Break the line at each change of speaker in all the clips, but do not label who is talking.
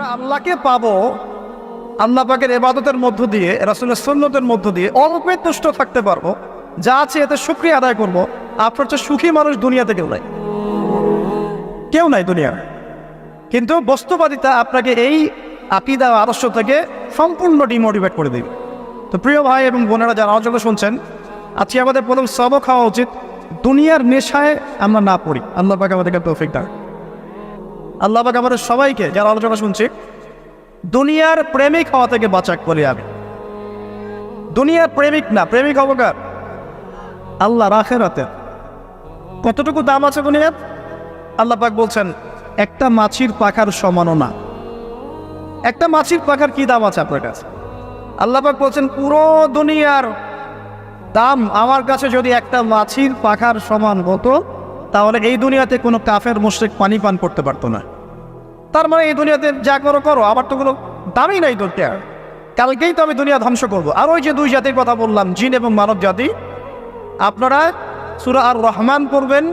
আমরা আল্লাহকে পাবো, আল্লাহ পাকের এবাদতের মধ্য দিয়ে, রাসুলের সন্ন্যতের মধ্য দিয়ে অল্পে তুষ্ট থাকতে পারব, যা আছে এতে শুক্রিয়া আদায় করব আপনার হচ্ছে সুখী মানুষ দুনিয়াতে কেউ নাই। কেউ নাই দুনিয়া কিন্তু বস্তুবাদিতা আপনাকে এই আকিদা ও আদর্শ থেকে সম্পূর্ণ ডিমোটিভেট করে দেবে। তো প্রিয় ভাই এবং বোনেরা যারা অঞ্চলে শুনছেন, আজকে আমাদের প্রথম সবক খাওয়া উচিত, দুনিয়ার নেশায় আমরা না পড়ি। আল্লাহ পাক আমাদেরকে তৌফিক দান আল্লাহ পাক আমাদের সবাইকে যারা আলোচনা শুনছি, দুনিয়ার প্রেমিক হওয়া থেকে বাঁচাক বলি আমি। দুনিয়ার প্রেমিক না, প্রেমিক হব কার? আল্লাহ রাখে রাতে কতটুকু দাম আছে দুনিয়ার? আল্লাহ পাক বলছেন, একটা মাছির পাখার সমানও না। একটা মাছির পাখার কি দাম আছে আপনার কাছে? আল্লাহ পাক বলছেন, পুরো দুনিয়ার দাম আমার কাছে যদি একটা মাছির পাখার সমান হতো, তাহলে এই দুনিয়াতে কোনো কাফের, মুশ্রিক পানি পান করতে পারতো না। তার মানে এই দুনিয়াতে যা করো করো আমার তো কোনো দামই নাই দুনিয়ার কালকেই তো আমি দুনিয়া ধ্বংস করব। আর ওই যে দুই জাতির কথা বললাম, জিন এবং মানব জাতি, আপনারা সুরা আর রহমান পড়বেন।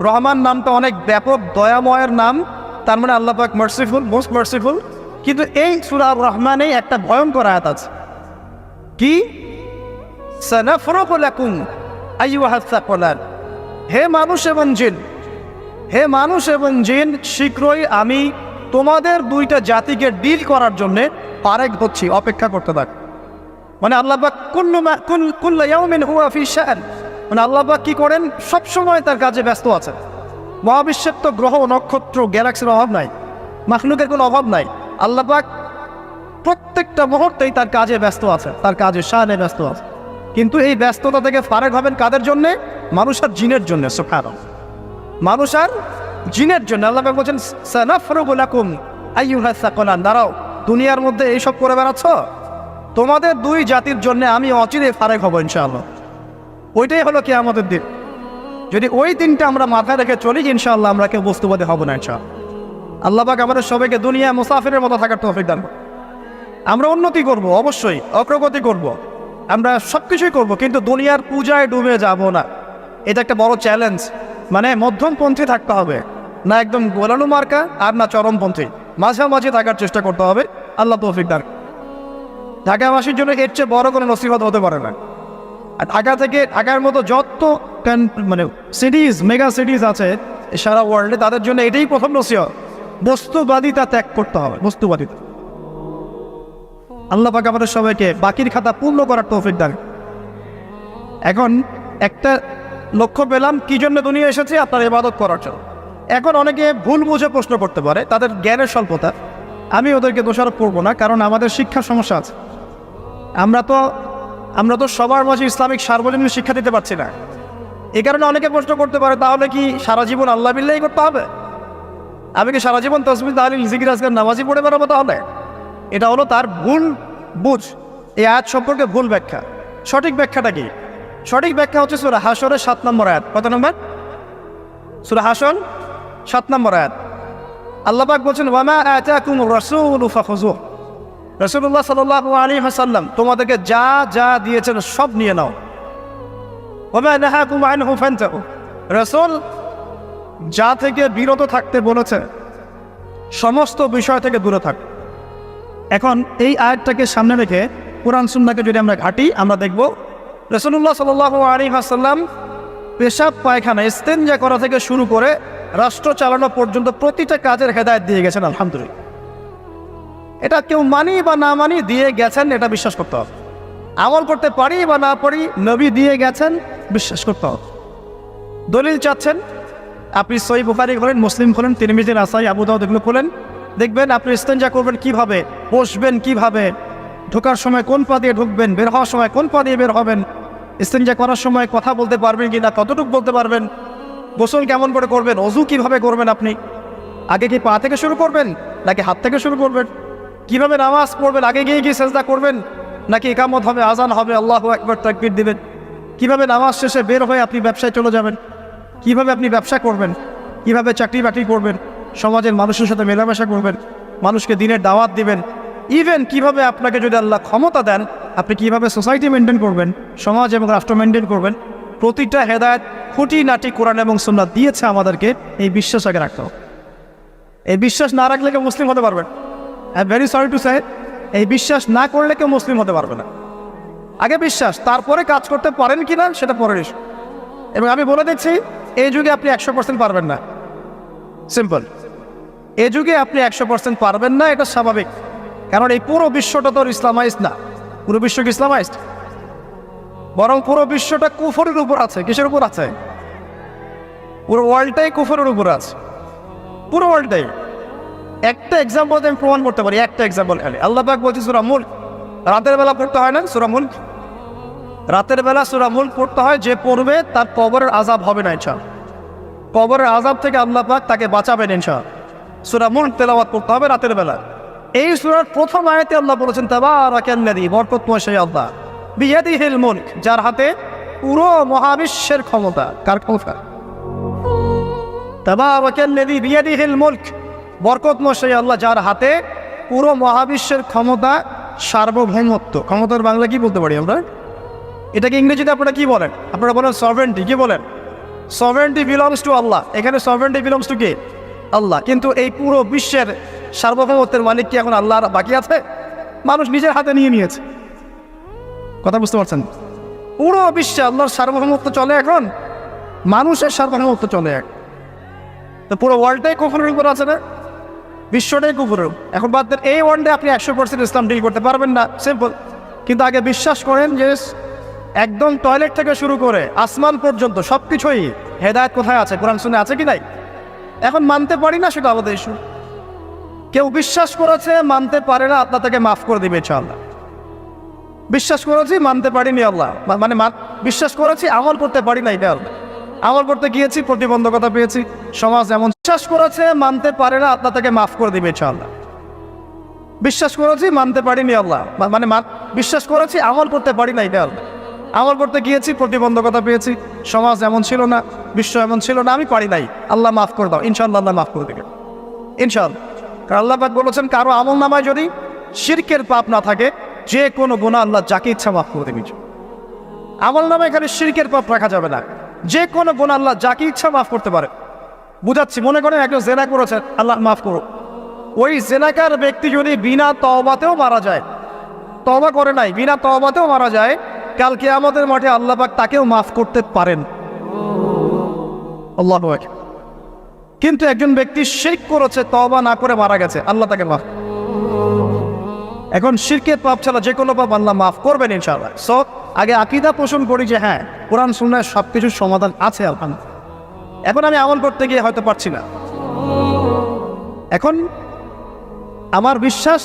রহমান নামটা অনেক ব্যাপক, দয়াময়ের নাম। তার মানে আল্লাহ পাক মার্সিফুল মোস্ট মার্সিফুল কিন্তু এই সুরা আর রহমানেই একটা ভয়ঙ্কর আয়াত আছে। কি? হে মানুষ এবং জিন, হে মানুষ এবং জিন, শীঘ্রই আমি তোমাদের দুইটা জাতিকে ডিল করার জন্যে পারেক হচ্ছি, অপেক্ষা করতে থাক। মানে আল্লাহবাক কুল্লু মা কুল কুল্লা ইয়াউমিন ফি শাআন মানে আল্লাহবাক কি করেন? সব সময় তার কাজে ব্যস্ত আছেন মহাবিশ্বের তো গ্রহ, নক্ষত্র, গ্যালাক্সির অভাব নাই। মাখলুকের কোনো অভাব নাই। আল্লাহবাক প্রত্যেকটা মুহূর্তেই তার কাজে ব্যস্ত আছে, তার কাজে শানে ব্যস্ত আছে। কিন্তু এই ব্যস্ততা থেকে ফারেক হবেন কাদের জন্যে? মানুষ আর জিনের জন্য সুফার মানুষ আর জিনের জন্য আল্লাহ বলছেন সানাফরুকুলাকুম আইয়ুহাস সাকলান দাঁড়াও, দুনিয়ার মধ্যে এইসব করে বেড়াচ্ছ? তোমাদের দুই জাতির জন্য আমি অচিরে ফারেক হব ইনশাআল্লাহ। ওইটাই হলো কি আমাদের দিন। যদি ওই দিনটা আমরা মাথায় রেখে চলি, ইনশাআল্লাহ আমরা কেউ বস্তুবাদী হব না ইনশাআল্লাহ। আল্লাহ পাক আমাদের সবাইকে দুনিয়া মুসাফিরের মতো থাকার তৌফিক দান। আমরা উন্নতি করব, অবশ্যই, অগ্রগতি করব। আমরা সব কিছুই করব, কিন্তু দুনিয়ার পূজায় ডুবে যাব না। এটা একটা বড় চ্যালেঞ্জ মানে মধ্যমপন্থী থাকতে হবে। না একদম গোলানো মার্কা আর না চরমপন্থী। মাঝামাঝি থাকার চেষ্টা করতে হবে। আল্লাহ তৌফিক দান। ঢাকাবাসীর জন্য এর চেয়ে বড় কোনো নসিহত হতে পারে না। ঢাকা থেকে ঢাকার মতো যত মানে সিটিজ মেগা সিটিজ আছে, সারা ওয়ার্ল্ডে তাদের জন্য এটাই প্রথম নসিহত। বস্তুবাদিতা ত্যাগ করতে হবে, বস্তুবাদিতা। আল্লাহ পাক আমাদের সবাইকে বাকির খাতা পূর্ণ করার তৌফিক দান। এখন একটা লক্ষ্য পেলাম, কি জন্য দুনিয়া এসেছে? আপনার ইবাদত করার জন্য। এখন অনেকে ভুল বুঝে প্রশ্ন করতে পারে, তাদের জ্ঞানের স্বল্পতা। আমি ওদেরকে দোষারোপ করব না, কারণ আমাদের শিক্ষার সমস্যা আছে। আমরা তো আমরা তো সবার মাঝে ইসলামিক সার্বজনীন শিক্ষা দিতে পারছি না। এই কারণে অনেকে প্রশ্ন করতে পারে, তাহলে কি সারা জীবন আল্লাহ বিল্লাহি করতে হবে? আমি কি সারা জীবন তসমিল তাহলিল, জিকির আজকাল নামাজি পড়ে বেড়াবো তাহলে? এটা হলো তার ভুল বুঝ। এই আয়াত সম্পর্কে ভুল ব্যাখ্যা। সঠিক ব্যাখ্যাটা কি? সঠিক ব্যাখ্যা হচ্ছে সুরা হাসরের সাত নম্বর আয়াত। কত নম্বর? সুরা হাসন সাত নম্বর আয়াত। আল্লাহ পাক বলছেন ওয়ামা আতাকুম রাসূল ফাখুযু রাসূলুল্লাহ সাল্লাল্লাহু আলাইহি ওয়াসাল্লাম, তোমাদেরকে যা যা দিয়েছেন সব নিয়ে নাও। ওয়ামা নাহাকুম আনহু ফান্তাহু। রাসূল যা থেকে বিরত থাকতে বলেছে, সমস্ত বিষয় থেকে দূরে থাক। এখন এই আয়াতটাকে সামনে রেখে কোরআন সুন্নাকে যদি আমরা ঘাটি, আমরা দেখব রসুল্লাহ সাল আলী হাসাল্লাম পেশাব পায়খানা ইস্তেঞ্জা করা থেকে শুরু করে রাষ্ট্র চালানো পর্যন্ত প্রতিটা কাজের হেদায়ত দিয়ে গেছেন, আলহামদুলিল্লাহ। এটা কেউ মানি বা না মানি দিয়ে গেছেন, এটা বিশ্বাস করতে হবে। আমল করতে পারি বা না পারি, নবী দিয়ে গেছেন, বিশ্বাস করতে হবে। দলিল চাচ্ছেন, আপনি সই বুখারি খোলেন, মুসলিম খোলেন তিরমিজির আসাই আবু দাউদ এগুলো খোলেন। দেখবেন আপনি ইস্তেঞ্জা করবেন কীভাবে, বসবেন কীভাবে, ঢোকার সময় কোন পা দিয়ে ঢুকবেন, বের হওয়ার সময় কোন পা দিয়ে বের হবেন, ইস্তেঞ্জা করার সময় কথা বলতে পারবেন কি না কতটুকু বলতে পারবেন গোসল কেমন করে করবেন? অজু কীভাবে করবেন আপনি? আগে কি পা থেকে শুরু করবেন, নাকি হাত থেকে শুরু করবেন? কীভাবে নামাজ পড়বেন? আগে গিয়ে গিয়ে সেজদা করবেন? নাকি একামত হবে, আজান হবে? আল্লাহ একবার তাকবির দিবেন। কীভাবে নামাজ শেষে বের হয়ে আপনি ব্যবসায় চলে যাবেন? কীভাবে আপনি ব্যবসা করবেন? কীভাবে চাকরি বাকরি করবেন? সমাজের মানুষের সাথে মেলামেশা করবেন? মানুষকে দিনের দাওয়াত দিবেন? ইভেন কীভাবে আপনাকে যদি আল্লাহ ক্ষমতা দেন, আপনি কীভাবে সোসাইটি মেনটেন করবেন? সমাজ এবং রাষ্ট্র মেনটেন করবেন? প্রতিটা হেদায়ত খুঁটি নাটি কোরআন এবং সুন্নাত দিয়েছে আমাদেরকে, এই বিশ্বাস আগে রাখতে হবে। এই বিশ্বাস না রাখলে কেউ মুসলিম হতে পারবেন I very sorry to say এই বিশ্বাস না করলে কেউ মুসলিম হতে পারবে না। আগে বিশ্বাস, তারপরে কাজ করতে পারেন কি না সেটা পরের ইস্যু এবং আমি বলে দিচ্ছি, এই যুগে আপনি একশো পার্সেন্ট পারবেন না। সিম্পল এ যুগে আপনি একশো পার্সেন্ট পারবেন না, এটা স্বাভাবিক। কারণ এই পুরো বিশ্বটা তো ইসলামাইজ না। পুরো বিশ্ব কি ইসলামাইজড বরং পুরো বিশ্বটা কুফরের উপর আছে। কিসের উপর আছে? পুরো ওয়ার্ল্ডটাই কুফরের উপর আছে। পুরো ওয়ার্ল্ডটাই একটা এক্সাম্পল আমি প্রমাণ করতে পারি, একটা এক্সাম্পল খালি আল্লাহ পাক বলছি, সুরা মুল রাতের বেলা পড়তে হয় না? সুরা মুল রাতের বেলা সুরা মুল পড়তে হয়, যে পড়বে তার কবরের আজাব হবে না ইনশা কবরের আজাব থেকে আল্লাহ পাক তাকে বাঁচাবেন ইনশা সুরা মুল তেলাওয়াত করতে হবে রাতের বেলা এই সুরার প্রথম আয়াতে আল্লাহ বলেছেন, তাবারাকাল্লাযী, বরকতময় সেই আল্লাহ। বিয়াদিহিল মুলক, যার হাতে পুরো মহাবিশ্বের ক্ষমতা। কার ক্ষমতা? তাবারাকাল্লাযী বিয়াদিহিল আল্লাহ, যার হাতে পুরো মহাবিশ্বের ক্ষমতা সার্বভৌমত্ব। ক্ষমতার বাংলা কি বলতে পারি আমরা? এটাকে ইংরেজিতে আপনারা কি বলেন? আপনারা বলেন সভেন্টি কি বলেন? সভেন্টি বিলংস টু আল্লাহ এখানে সভেন্টি বিলংস টু কে? আল্লাহ। কিন্তু এই পুরো বিশ্বের সার্বভৌমত্বের মালিক কি এখন আল্লাহ বাকি আছে? মানুষ নিজের হাতে নিয়ে নিয়েছে। কথা বুঝতে পারছেন? পুরো বিশ্বে আল্লাহর সার্বভৌমত্ব চলে এখন। মানুষের সার্বভৌমত্ব চলে এক। তো পুরো ওয়ার্ল্ডটাই কুফরের উপর আছে না? বিশ্বটাই কুফরের। এখন বাদ দেন, এই ওয়ার্ল্ডে আপনি একশো পার্সেন্ট ইসলাম ডিল করতে পারবেন না। সিম্পল কিন্তু আগে বিশ্বাস করেন যে একদম টয়লেট থেকে শুরু করে আসমান পর্যন্ত সব কিছুই হেদায়ত কোথায় আছে? কোরআন শুনে আছে কি নাই? এখন মানতে পারি না সেটা আমাদের ইস্যু কেউ বিশ্বাস করেছে, মানতে পারে না, আল্লাহ তাকে মাফ করে দিবে ইনশাআল্লাহ। বিশ্বাস করেছি, মানতে পারিনি আল্লাহ। মানে বিশ্বাস করেছি, আমল করতে পারি না এটা আল্লাহ। আমল করতে গিয়েছি, প্রতিবন্ধকতা পেয়েছি, সমাজ এমন বিশ্বাস করেছে, মানতে পারে না আল্লাহ তাকে মাফ করে দিবে ইনশাআল্লাহ। বিশ্বাস করেছি, মানতে পারিনি আল্লাহ। মানে বিশ্বাস করেছি, আমল করতে পারি না এটা আল্লাহ। আমল করতে গিয়েছি, প্রতিবন্ধকতা পেয়েছি, সমাজ এমন ছিল না, বিশ্ব এমন ছিল না, আমি পারি নাই। আল্লাহ মাফ করে দাও, ইনশাআল্লাহ আল্লাহ মাফ করে দেবে। ইনশাআল্লাহ। আল্লাহ বলেছেন, কারও আমল নামায় যদি শিরকের পাপ না থাকে যে কোনো গুণা আল্লাহ যাকে ইচ্ছা মাফ করে দেবে। আমল নামায় এখানে শিরকের পাপ রাখা যাবে না। যে কোনো গুণা আল্লাহ যাকে ইচ্ছা মাফ করতে পারে। বুঝাচ্ছি, মনে করেন একজন জেনা করেছেন, আল্লাহ মাফ করো ওই জেনাকার ব্যক্তি যদি বিনা তওবাতেও মারা যায়, তওবা করে নাই, বিনা তওবাতেও মারা যায় কালকে আমাদের মাঠে আল্লাহ পাক তাকেও মাফ করতে পারেন। আল্লাহ কিন্তু একজন ব্যক্তি শিরক করেছে, তওবা না করে মারা গেছে, আল্লাহ তাকে মাফ এখন শিরকের পাপ ছাড়া যে কোনো পাপ আল্লাহ মাফ করবেন ইনশাআল্লাহ। সো আগে আকিদা পোষণ করি যে হ্যাঁ কোরআন শুননায় সব কিছুর সমাধান আছে আলহামদুলিল্লাহ। এখন আমি আমল করতে গিয়ে হয়তো পারছি না। এখন আমার বিশ্বাস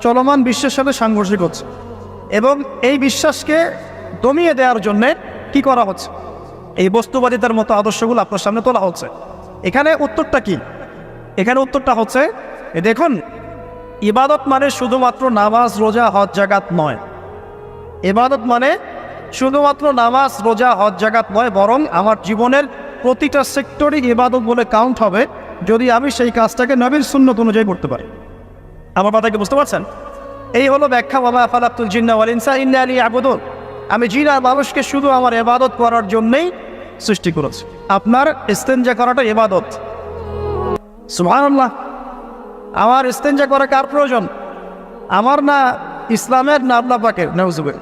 চলমান বিশ্বের সাথে সাংঘর্ষিক হচ্ছে। এবং এই বিশ্বাসকে দমিয়ে দেওয়ার জন্যে কি করা হচ্ছে? এই বস্তুবাদিতার মতো আদর্শগুলো আপনার সামনে তোলা হচ্ছে। এখানে উত্তরটা কি? এখানে উত্তরটা হচ্ছে, দেখুন ইবাদত মানে শুধুমাত্র নামাজ, রোজা, হজ জাগাত নয়। ইবাদত মানে শুধুমাত্র নামাজ, রোজা, হজ জাগাত নয়, বরং আমার জীবনের প্রতিটা সেক্টরই ইবাদত বলে কাউন্ট হবে যদি আমি সেই কাজটাকে নবীর সুন্নত অনুযায়ী করতে পারি। আমার কথাকে বুঝতে পারছেন? এই হলো ব্যাখ্যা বাবা আফালাতুল জিন্না ওয়াল ইনসা ইন্না আলী আবুদুল আমি জিন আর মানুষকে শুধু আমার এবাদত করার জন্যই সৃষ্টি করেছি। আপনার ইস্তেঞ্জা করাটা এবাদত সুবহানাল্লাহ। আমার ইস্তেঞ্জা করা কার প্রয়োজন? আমার না ইসলামের না আল্লাহ পাকের? নেউজুবের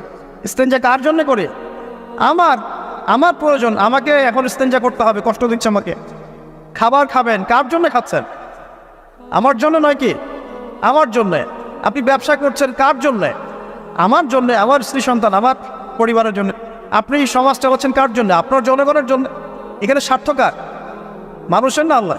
ইস্তেঞ্জা কার জন্য করে? আমার আমার প্রয়োজন। আমাকে এখন ইস্তেঞ্জা করতে হবে, কষ্ট দিচ্ছে আমাকে। খাবার খাবেন, কার জন্য খাচ্ছেন? আমার জন্য নয় কি? আমার জন্যে। আপনি ব্যবসা করছেন কার জন্যে? আমার জন্যে, আমার স্ত্রী সন্তান, আমার পরিবারের জন্য। আপনি এই সমাজটা করছেন কার জন্য? আপনার জনগণের জন্য। এখানে স্বার্থকার মানুষের না আল্লাহ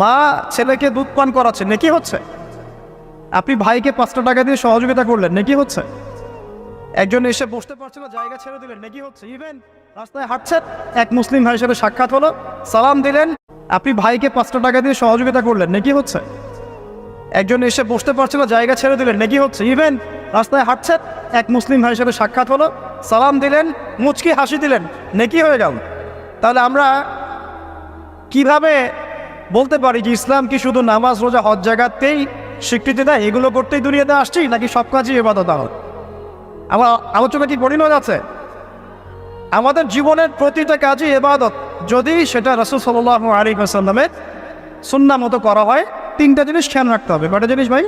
মা ছেলেকে দুধ পান করাচ্ছে, নেকি হচ্ছে? আপনি ভাইকে পাঁচটা টাকা দিয়ে সহযোগিতা করলেন, নেকি হচ্ছে? একজন এসে বসতে পারছে না জায়গা ছেড়ে দিলেন, নাকি হচ্ছে? ইভেন রাস্তায় হাঁটছেন, এক মুসলিম ভাইয়ের সাথে সাক্ষাৎ হলো, সালাম দিলেন, আপনি ভাইকে পাঁচটা টাকা দিয়ে সহযোগিতা করলেন, নাকি হচ্ছে? একজন এসে বসতে পারছিল, জায়গা ছেড়ে দিলেন, নাকি হচ্ছে? ইভেন রাস্তায় হাঁটছেন, এক মুসলিম ভাইয়ের সাথে সাক্ষাৎ হলো, সালাম দিলেন, মুচকি হাসি দিলেন, নেকি হয়ে গেল। তাহলে আমরা কীভাবে বলতে পারি যে ইসলাম কি শুধু নামাজ, রোজা, হজ জায়গাতেই স্বীকৃতি দেয়? এগুলো করতেই দুনিয়াতে আসছি নাকি সব কাজই এবাদত আমার আমার আলোচনা কি পরিণত আছে? আমাদের জীবনের প্রতিটা কাজই এবাদত যদি সেটা রসুল সাল্লাহ আলী আসাল্লামের সুন্না মতো করা হয়, তিনটা জিনিস খেয়াল রাখতে হবে। কটা জিনিস ভাই?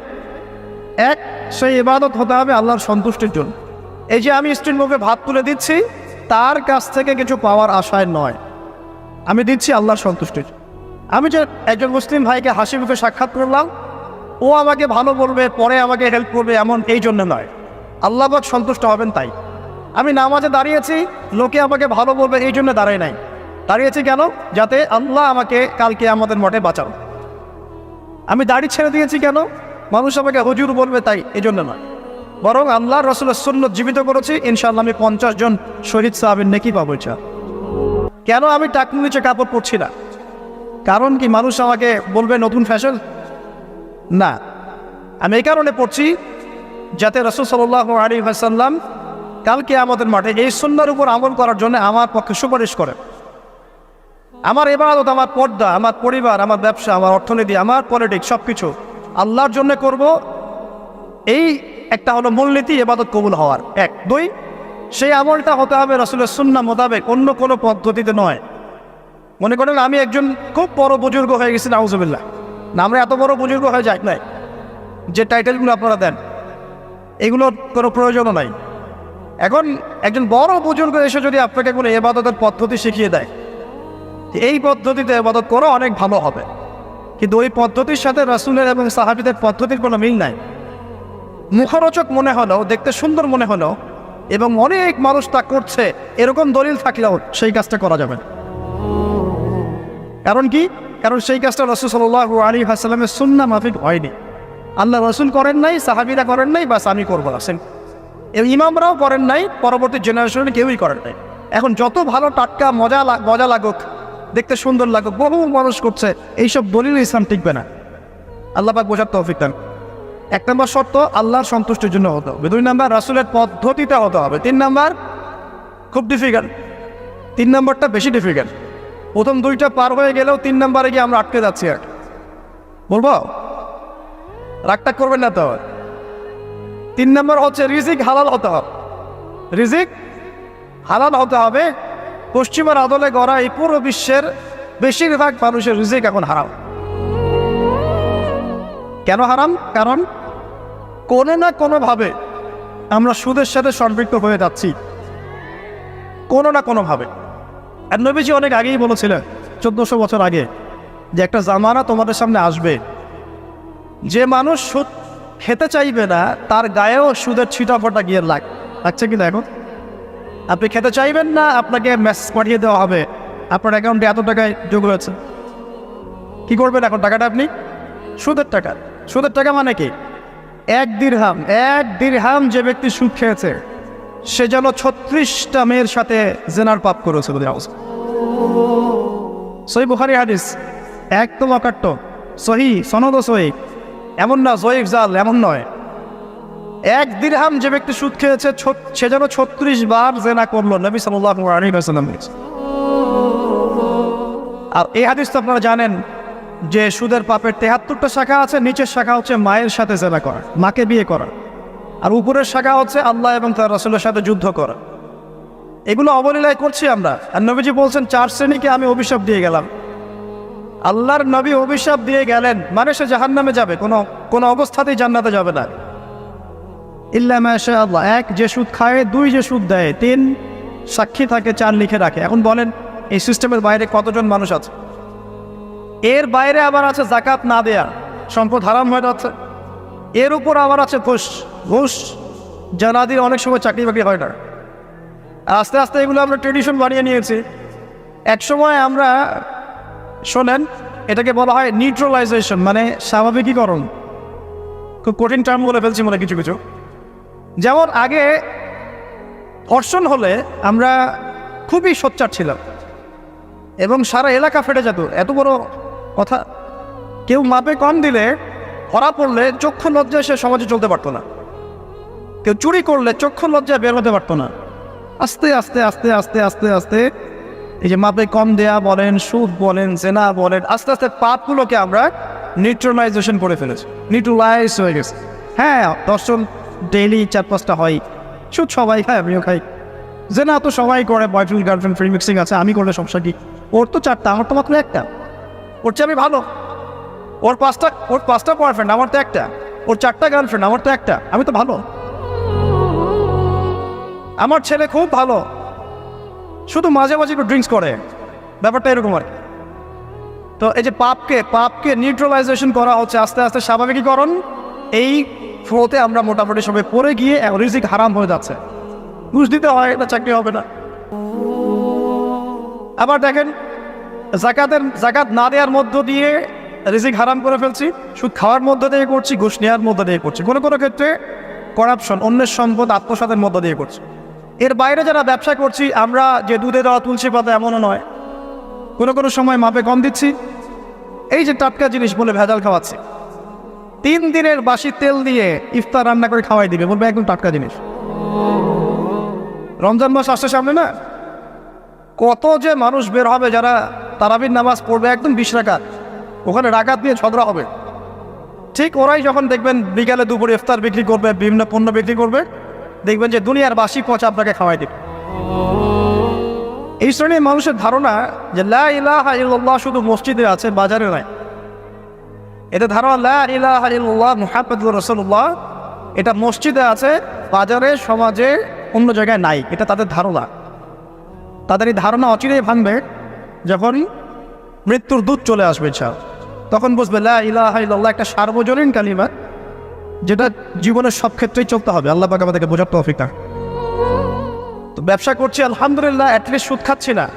এক, সেই ইবাদত হতে হবে আল্লাহর সন্তুষ্টির জন্য। এই যে আমি স্ত্রীর মুখে ভাত তুলে দিচ্ছি, তার কাছ থেকে কিছু পাওয়ার আশায় নয়। আমি দিচ্ছি আল্লাহর সন্তুষ্টির। আমি যে একজন মুসলিম ভাইকে হাসি মুখে সাক্ষাৎ করলাম, ও আমাকে ভালো বলবে, পরে আমাকে হেল্প করবে এমন এই জন্য নয়। আল্লাহবাক সন্তুষ্ট হবেন তাই। আমি নামাজে দাঁড়িয়েছি, লোকে আমাকে ভালো বলবে এই জন্য দাঁড়ায় নাই। দাঁড়িয়েছি কেন? যাতে আল্লাহ আমাকে কালকে আমাদের মঠে বাঁচাও। আমি দাড়ি ছেড়ে দিয়েছি কেন? মানুষ আমাকে হুজুর বলবে তাই, এই জন্য নয়। বরং আল্লাহ রসুলের সুন্নত জীবিত করেছি ইনশাল্লাহ আমি পঞ্চাশ জন শহীদ সাহাবের নেকি পাবো। কেন আমি টাকুর নিচে কাপড় পরছি না? কারণ কি মানুষ আমাকে বলবে নতুন ফ্যাশন? না। আমি এই কারণে পড়ছি যাতে রসুল সাল্লাহ আলী হাসাল্লাম কালকে আমাদের মাঠে এই সন্ন্যার উপর আমল করার জন্য আমার পক্ষে সুপারিশ করে আমার এবারত আমার পর্দা, আমার পরিবার, আমার ব্যবসা, আমার অর্থনীতি, আমার পলিটিক্স সব কিছু আল্লাহর জন্য করব। এই একটা হলো মূলনীতি এবাদত কবুল হওয়ার। এক। দুই, সেই আমলটা হতে হবে রসুলের সুন্না মোতাবেক অন্য কোনো পদ্ধতিতে নয়। মনে করেন আমি একজন খুব বড় বুজুর্গ হয়ে গেছি, নাউজুবিল্লাহ। না, আমরা এত বড় বুজুর্গ হয়ে যাই নাই। যে টাইটেলগুলো আপনারা দেন, এগুলোর কোনো প্রয়োজনও নাই। এখন একজন বড় বুজুর্গ এসে যদি আপনাকে কোনো এবাদতের পদ্ধতি শিখিয়ে দেয় এই পদ্ধতিতে এবাদত করা অনেক ভালো হবে। কিন্তু ওই পদ্ধতির সাথে রাসুলের এবং সাহাবিদের পদ্ধতির কোনো মিল নাই। মুখরোচক মনে হলো দেখতে সুন্দর মনে হলো এবং অনেক মানুষ তা করছে, এরকম দলিল থাকলেও সেই কাজটা করা যাবে না। কারণ কি? কারণ সেই কাজটা রসুল সাল্লাহ আলী হাসালামের সুন্না মাফিক হয়নি। আল্লাহ রসুল করেন নাই, সাহাবিরা করেন নাই, বাস আমি করব, আসেন। ইমামরাও করেন নাই, পরবর্তী জেনারেশনে কেউই করেন নাই। এখন যত ভালো টাটকা, মজা মজা লাগুক, দেখতে সুন্দর লাগুক, বহু মানুষ করছে, এইসব দলিল ইসলাম টিকবে না। আল্লাহ পাক বোঝার তৌফিক দেন। এক নম্বর শর্ত, আল্লাহর সন্তুষ্টির জন্য হতে হবে। দুই নম্বর, রাসুলের পদ্ধতিতে হতে হবে। তিন নম্বর, খুব ডিফিকাল্ট তিন নম্বরটা বেশি ডিফিকাল্ট প্রথম দুইটা পার হয়ে গেলেও তিন নম্বরে গিয়ে আমরা আটকে যাচ্ছি আর। বলব? রাগটা করবেন না তো। তিন নম্বর হচ্ছে রিজিক হালাল হতে হবে। রিজিক হালাল হতে হবে। পশ্চিমের আদলে গড়া এই পুরো বিশ্বের বেশিরভাগ মানুষের রিজিক এখন হারাম। কেন হারাম? কারণ কোনো না কোনোভাবে আমরা সুদের সাথে সম্পৃক্ত হয়ে যাচ্ছি। কোনো না কোনোভাবে। আর নবীজি অনেক আগেই বলেছিলেন, চোদ্দশো বছর আগে, যে একটা জামানা তোমাদের সামনে আসবে। যে মানুষ সুদ খেতে চাইবে না, তার গায়েও সুদের ছিটা ফোটা গিয়ে লাগ, লাগছে কি এখন? আপনি খেতে চাইবেন না, আপনাকে মেসেজ পাঠিয়ে দেওয়া হবে। আপনার অ্যাকাউন্টে এত টাকায় যোগ হয়েছে। কি করবেন এখন টাকাটা আপনি? সুদের টাকা। সুদের টাকা মানে কি? এক দিরহাম এক দিরহাম যে ব্যক্তি সুদ খেয়েছে। সে যেন ছত্রিশটা মেয়ের সাথে জেনার পাপ করেছে বলে হাউস সই বুখারি হাদিস, একদম অকাট্য। সহি সনদ সহি। এমন না, জয়ীফ জাল, এমন নয়। এক দিরহাম যে ব্যক্তি সুদ খেয়েছে সে যেন ছত্রিশ বার জেনা করল, নবী সাল্লাহ আর এই হাদিস তো আপনারা জানেন যে সুদের পাপের তেহাত্তরটা শাখা আছে, নিচের শাখা হচ্ছে মায়ের সাথে জেনা করা, মাকে বিয়ে করা। আর উপরের শাখা হচ্ছে আল্লাহ এবং তার রসুলের সাথে যুদ্ধ করা। এগুলো অবলীলায় করছি আমরা। আর নবীজি বলছেন, চার শ্রেণীকে আমি অভিশাপ দিয়ে গেলাম। আল্লাহর নবী অভিশাপ দিয়ে গেলেন মানে সে জাহান নামে যাবে। কোনো কোনো অবস্থাতেই জান্নাতে যাবে না। ইল্লা আল্লাহ। এক যে সুদ খায়, দুই যে সুদ দেয়, তিন সাক্ষী থাকে, চার লিখে রাখে। এখন বলেন, এই সিস্টেমের বাইরে কতজন মানুষ আছে? এর বাইরে আবার আছে জাকাত না দেয়া। সম্পদ হারাম হয়ে যাচ্ছে। এর উপর আবার আছে ঘুষ ঘুষ জানাদির অনেক সময় চাকরি বাকরি হয় না। আস্তে আস্তে এগুলো আমরা ট্রেডিশন বানিয়ে নিয়েছি। এক সময় আমরা, শোনেন, এটাকে বলা হয় নিউট্রালাইজেশন মানে স্বাভাবিকীকরণ। খুব কঠিন টার্ম বলে ফেলছি মনে কিছু কিছু। যেমন আগে ধর্ষণ হলে আমরা খুবই সোচ্চার ছিলাম। এবং সারা এলাকা ফেটে যেত। এত বড় কথা। কেউ মাপে কম দিলে, ধরা পড়লে চক্ষু লজ্জায় সে সমাজে চলতে পারতো না। কেউ চুরি করলে চক্ষু লজ্জায় বের হতে পারতো না। আস্তে আস্তে আস্তে আস্তে আস্তে আস্তে এই যে মাপে কম দেয়া বলেন, সুদ বলেন, জেনা বলেন, আস্তে আস্তে পাপগুলোকে আমরা নিউট্রালাইজেশন করে ফেলেছি নিউট্রালাইজ হয়ে গেছে। হ্যাঁ দর্শন ডেইলি চার পাঁচটা হয়, সুদ সবাই খায়, আমিও খাই। জেনা তো সবাই করে বয়ফ্রেন্ড গার্লফ্রেন্ড ফ্রি মিক্সিং আছে, আমি করলে সমস্যা কি? ওর তো চারটা, আমার তো মাত্র একটা। ওর চেয়ে আমি ভালো। ওর পাঁচটা ওর পাঁচটা বয়ফ্রেন্ড আমার তো একটা। ওর চারটা গার্লফ্রেন্ড আমার তো একটা। আমি তো ভালো। আমার ছেলে খুব ভালো। শুধু মাঝে মাঝে একটু ড্রিঙ্কস করে। ব্যাপারটা এরকম আর কি। তো এই যে পাপকে পাপকে নিউট্রালাইজেশন করা হচ্ছে, আস্তে আস্তে স্বাভাবিকীকরণ, এই ফ্লোতে আমরা মোটামুটি সবাই পড়ে গিয়ে রিজিক হারাম হয়ে যাচ্ছে। ঘুষ দিতে হয় না, চাকরি হবে না। আবার দেখেন, জাকাতের, জাকাত না দেওয়ার মধ্য দিয়ে রিজিক হারাম করে ফেলছি। সুদ খাওয়ার মধ্য দিয়ে করছি, ঘুষ নেওয়ার মধ্য দিয়ে করছি। কোনো কোনো ক্ষেত্রে করাপশন অন্যের সম্পদ, আত্মসাতের মধ্য দিয়ে করছি। এর বাইরে যারা ব্যবসা করছি, আমরা যে দুধে দেওয়া তুলসী পাতা এমনও নয়। কোনো কোনো সময় মাপে কম দিচ্ছি। এই যে টাটকা জিনিস বলে ভেজাল খাওয়াচ্ছি। তিন দিনের বাসি তেল দিয়ে ইফতার রান্না করে খাওয়াই দিবে, বলবে একদম টাটকা জিনিস। রমজান মাস আসছে সামনে না? কত যে মানুষ বের হবে যারা তারাবির নামাজ পড়বে একদম বিশ রাকাত। ওখানে রাকাত দিয়ে ঝগড়া হবে। ঠিক ওরাই যখন দেখবেন বিকালে দুপুরে ইফতার বিক্রি করবে, বিভিন্ন পণ্য বিক্রি করবে দেখবেন যে দুনিয়ার বাসি পচা আপনাকে খাওয়াই দেবে। এই শ্রেণির মানুষের ধারণা যে লা ইলাহা ইল্লাল্লাহ শুধু মসজিদে আছে, বাজারে নয় এটা ধারণা লা ইলাহা ইল্লাল্লাহ এটা মসজিদে আছে, বাজারে, সমাজে, অন্য জায়গায় নাই। এটা তাদের ধারণা। তাদের এই ধারণা অচিরেই ভাঙবে যখন মৃত্যুর দূত চলে আসবে ইচ্ছা তখন বুঝবে লা একটা সার্বজনীন কালিমা। যেটা জীবনের সব ক্ষেত্রেই চলতে হবে। আল্লাহ পাক আমাদেরকে বোঝার তৌফিক দান। তো ব্যবসা করছি, আলহামদুলিল্লাহ অ্যাটলিস্ট সুদ খাচ্ছি না।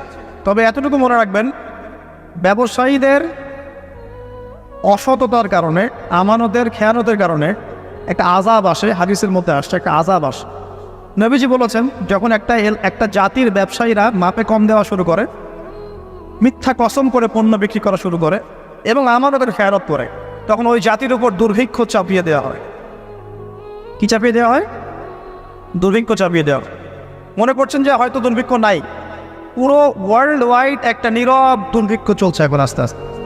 তবে এতটুকু মনে রাখবেন, ব্যবসায়ীদের অসততার কারণে, আমানতের খেয়ানতের কারণে একটা আজাব আসে, হাদিসের মধ্যে আসছে একটা আজাব আসে। নবীজি বলেছেন, যখন একটা এল- একটা জাতির ব্যবসায়ীরা মাপে কম দেওয়া শুরু করে, মিথ্যা কসম করে পণ্য বিক্রি করা শুরু করে এবং আমানতের খেয়ানত করে, তখন ওই জাতির উপর দুর্ভিক্ষ চাপিয়ে দেওয়া হয়। কি চাপিয়ে দেওয়া হয়? দুর্ভিক্ষ চাপিয়ে দেওয়া মনে করছেন যে হয়তো দুর্ভিক্ষ নাই। পুরো ওয়ার্ল্ড ওয়াইড একটা নীরব দুর্ভিক্ষ চলছে এখন আস্তে আস্তে।